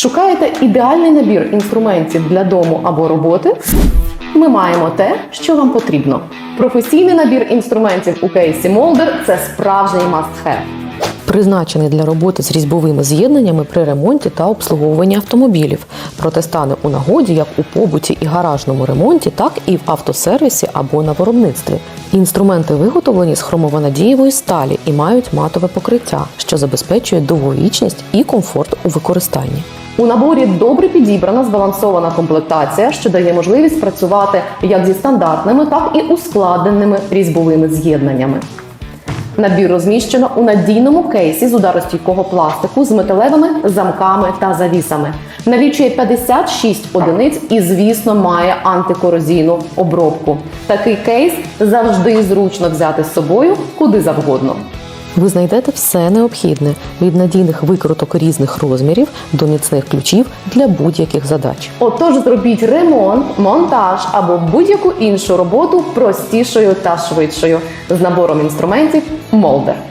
Шукаєте ідеальний набір інструментів для дому або роботи? Ми маємо те, що вам потрібно. Професійний набір інструментів у кейсі Molder – це справжній must-have. призначений для роботи з різьбовими з'єднаннями при ремонті та обслуговуванні автомобілів. Проте стане у нагоді як у побуті і гаражному ремонті, так і в автосервісі або на виробництві. Інструменти виготовлені з хромованадієвої сталі і мають матове покриття, що забезпечує довговічність і комфорт у використанні. У наборі добре підібрана збалансована комплектація, що дає можливість працювати як зі стандартними, так і ускладненими різьбовими з'єднаннями. Набір розміщено у надійному кейсі з ударостійкого пластику з металевими замками та завісами. Налічує 56 одиниць і, звісно, має антикорозійну обробку. Такий кейс завжди зручно взяти з собою куди завгодно. Ви знайдете все необхідне від надійних викруток різних розмірів до міцних ключів для будь-яких задач. Отож, зробіть ремонт, монтаж або будь-яку іншу роботу простішою та швидшою з набором інструментів Молдер.